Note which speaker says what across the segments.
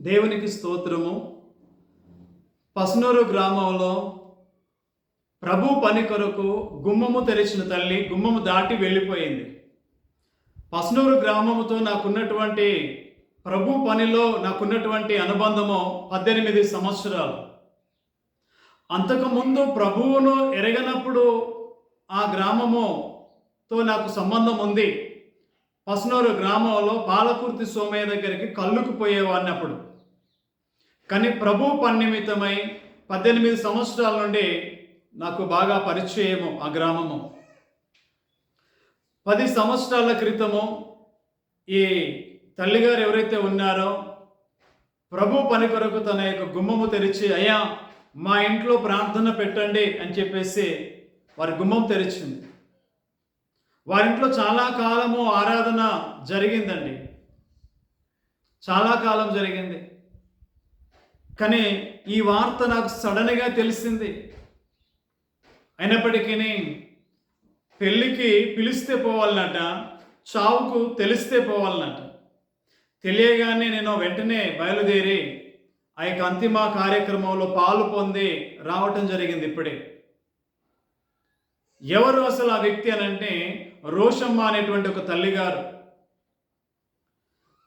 Speaker 1: దేవునికి స్తోత్రము. పసునూరు గ్రామంలో ప్రభు పని కొరకు గుమ్మము తెరిచిన తల్లి గుమ్మము దాటి వెళ్ళిపోయింది. పసునూరు గ్రామముతో నాకున్నటువంటి ప్రభు పనిలో నాకున్నటువంటి అనుబంధము పద్దెనిమిది సంవత్సరాలు. అంతకుముందు ప్రభువును ఎరగనప్పుడు ఆ గ్రామముతో నాకు సంబంధం ఉంది. పసునూరు గ్రామంలో పాలకుర్తి సోమయ్య దగ్గరికి కళ్ళుకు పోయేవాడిని అప్పుడు. కానీ ప్రభు పన్నిమితమై పద్దెనిమిది సంవత్సరాల నుండి నాకు బాగా పరిచయము ఆ గ్రామము. పది సంవత్సరాల క్రితము ఈ తల్లిగారు ఎవరైతే ఉన్నారో ప్రభు పని కొరకు తన యొక్క గుమ్మము తెరిచి అయ్యా మా ఇంట్లో ప్రార్థన పెట్టండి అని చెప్పేసి వారి గుమ్మం తెరిచింది. వారింట్లో చాలా కాలము ఆరాధన జరిగిందండి. చాలా కాలం జరిగింది. కానీ ఈ వార్త నాకు సడన్గా తెలిసింది. అయినప్పటికీ పెళ్ళికి పిలిస్తే పోవాలన్నట చావుకు తెలిస్తే పోవాలన్నట. తెలియగానే నేను వెంటనే బయలుదేరి ఆ యొక్క అంతిమ కార్యక్రమంలో పాలు పొంది రావటం జరిగింది ఇప్పుడే. ఎవరు అసలు ఆ వ్యక్తి అనంటే అంటే రోషమ్మ అనేటువంటి ఒక తల్లిగారు.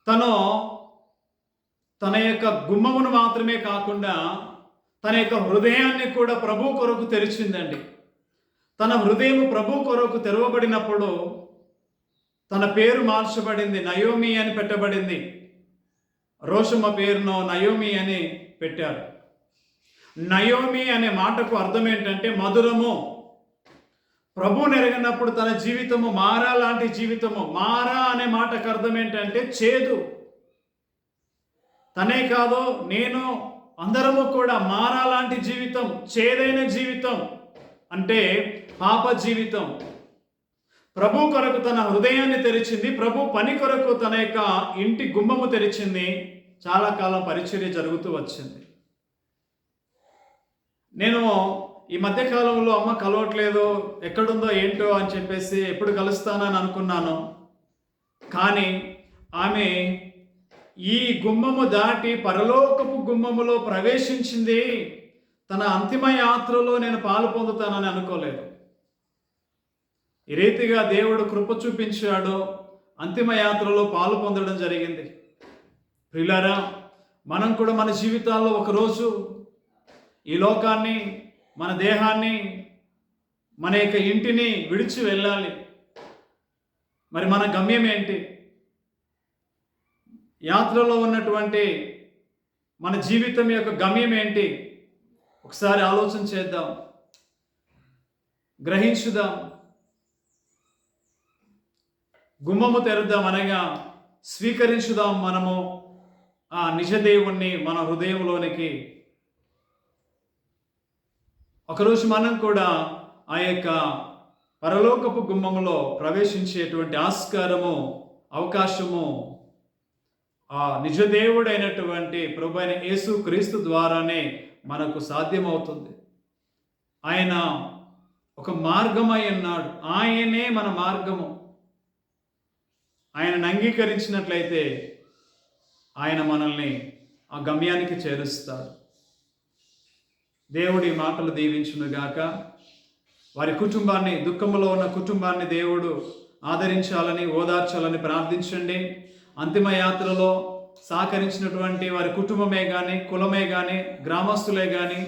Speaker 1: తను తన యొక్క గుమ్మమును మాత్రమే కాకుండా తన యొక్క హృదయాన్ని కూడా ప్రభు కొరకు తెరిచిందండి. తన హృదయం ప్రభు కొరకు తెరవబడినప్పుడు తన పేరు మార్చబడింది నయోమి అని పెట్టబడింది. రోషమ్మ పేరును నయోమి అని పెట్టారు. నయోమి అనే మాటకు అర్థం ఏంటంటే మధురము. ప్రభు నెరగినప్పుడు తన జీవితము మారా లాంటి జీవితము. మారా అనే మాటకు అర్థం ఏంటంటే చేదు. తనే కాదు నేను అందరము కూడా మారాలాంటి జీవితం చేదైన జీవితం అంటే పాప జీవితం. ప్రభు కొరకు తన హృదయాన్ని తెరిచింది ప్రభు పని కొరకు తన యొక్క ఇంటి గుమ్మము తెరిచింది చాలా కాలం పరిచర్య జరుగుతూ వచ్చింది. నేను ఈ మధ్య కాలంలో అమ్మ కలవట్లేదు ఎక్కడుందో ఏంటో అని చెప్పేసి ఎప్పుడు కలుస్తానని అనుకున్నాను. కానీ ఆమె ఈ గుమ్మము దాటి పరలోకపు గుమ్మములో ప్రవేశించింది. తన అంతిమ యాత్రలో నేను పాలు పొందుతానని అనుకోలేదు. ఈ రీతిగా దేవుడు కృప చూపించాడో. అంతిమ యాత్రలో పాలు పొందడం జరిగింది. ప్రిలారా మనం కూడా మన జీవితాల్లో ఒకరోజు ఈ లోకాన్ని మన దేహాన్ని మన యొక్క ఇంటిని విడిచి వెళ్ళాలి. మరి మన గమ్యం ఏంటి? యాత్రలో ఉన్నటువంటి మన జీవితం యొక్క గమ్యం ఏంటి? ఒకసారి ఆలోచన చేద్దాం. గ్రహించుదాం. గుమ్మము తెరుద్దాం అనగా స్వీకరించుదాం మనము ఆ నిజదేవుణ్ణి మన హృదయంలోనికి. ఒకరోజు మనం కూడా ఆ యొక్క పరలోకపు గుమ్మములో ప్రవేశించేటువంటి ఆస్కారము అవకాశము ఆ నిజదేవుడైనటువంటి ప్రభు అయిన యేసు క్రీస్తు ద్వారానే మనకు సాధ్యమవుతుంది. ఆయన ఒక మార్గమై ఉన్నాడు. ఆయనే మన మార్గము. ఆయనను అంగీకరించినట్లయితే ఆయన మనల్ని ఆ గమ్యానికి చేరుస్తాడు. దేవుడి మాటలు దీవించునుగాక వారి కుటుంబాన్ని దుఃఖంలో ఉన్న కుటుంబాన్ని దేవుడు ఆదరించాలని ఓదార్చాలని ప్రార్థించండి. అంతిమ యాత్రలో సహకరించినటువంటి వారి కుటుంబమే కానీ కులమే కానీ గ్రామస్తులే కానీ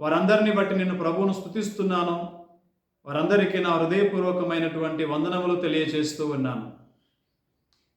Speaker 1: వారందరిని బట్టి నేను ప్రభువును స్థుతిస్తున్నాను వారందరికీ నా హృదయపూర్వకమైనటువంటి వందనములు తెలియజేస్తూ ఉన్నాను.